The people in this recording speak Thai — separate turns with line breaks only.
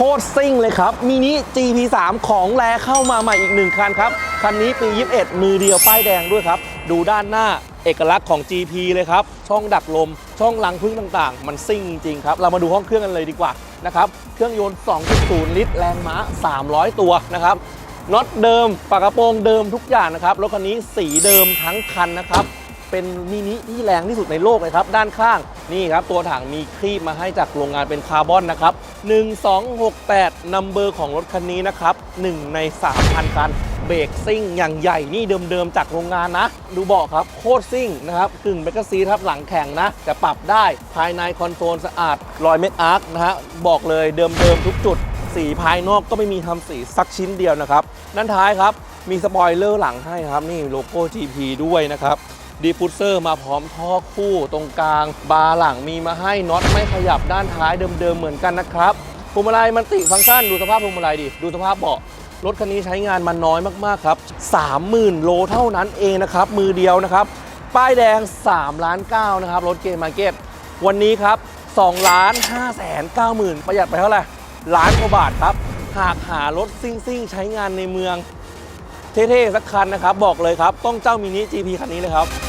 โคตรซิ่งเลยครับมินิ GP3 ของแรเข้ามาใหม่อีกหนึ่งคันครับ คันนี้ปี 21 มือเดียวป้ายแดงด้วยครับ ดูด้านหน้าเอกลักษณ์ของ GP เลยครับ ช่องดักลม ช่องลังพึ่งต่างๆ มันซิ่งจริงๆครับ เรามาดูห้องเครื่องกันเลยดีกว่านะครับ เครื่องยนต์ 2.0 ลิตร แรงม้า 300 ตัวนะครับน็อตเดิมฝากระโปรงเดิมทุกอย่างนะครับรถคันนี้สีเดิมทั้งคันนะครับ เป็นมินิที่แรงที่สุดในโลกเลยครับ ด้านข้างนี่ครับ ตัวถังมีครีบมาให้จากโรงงานเป็นคาร์บอนนะครับ 1268 นัมเบอร์ของรถคันนี้นะครับ 1 ใน 3,000 คันเบรกซิ่งอย่างใหญ่นี่เดิมๆจากโรงงานนะ ดูเบาะครับโคตรซิ่งนะครับกึ่งเบกซีครับหลังแข็งนะ แต่ปรับได้ภายในคอนโซลสะอาดรอยเม็ดอาร์คนะฮะบอกเลยเดิมๆทุกจุด สีภายนอกก็ไม่มีทำสีสักชิ้นเดียวนะครับด้านท้ายครับมีสปอยเลอร์หลังให้ครับ นี่โลโก้ GP ด้วยนะครับ ดีฟูเซอร์มาพร้อมท่อคู่ตรงกลาง บาร์หลังมีมาให้น็อตไม่ขยับด้านท้ายเดิมๆเหมือนกันนะครับพวงมาลัยมันติฟังก์ชันดูสภาพพวงมาลัยดิดูสภาพเบาะรถคันนี้ใช้งานมาน้อยมากๆครับ 30,000 โลเท่านั้นเองนะครับ มือเดียวนะครับ ป้ายแดง 3 ล้าน9นะครับ รถเกมมาร์เก็ต วันนี้ครับ2ล้าน5แสน9หมื่นประหยัดไปเท่าไหร่ ล้านกว่าบาทครับ หากหารถซิ่งๆใช้งานในเมือง เท่ ๆ สักคันนะครับ บอกเลยครับ ต้องเจ้ามินิ GP คันนี้เลยครับ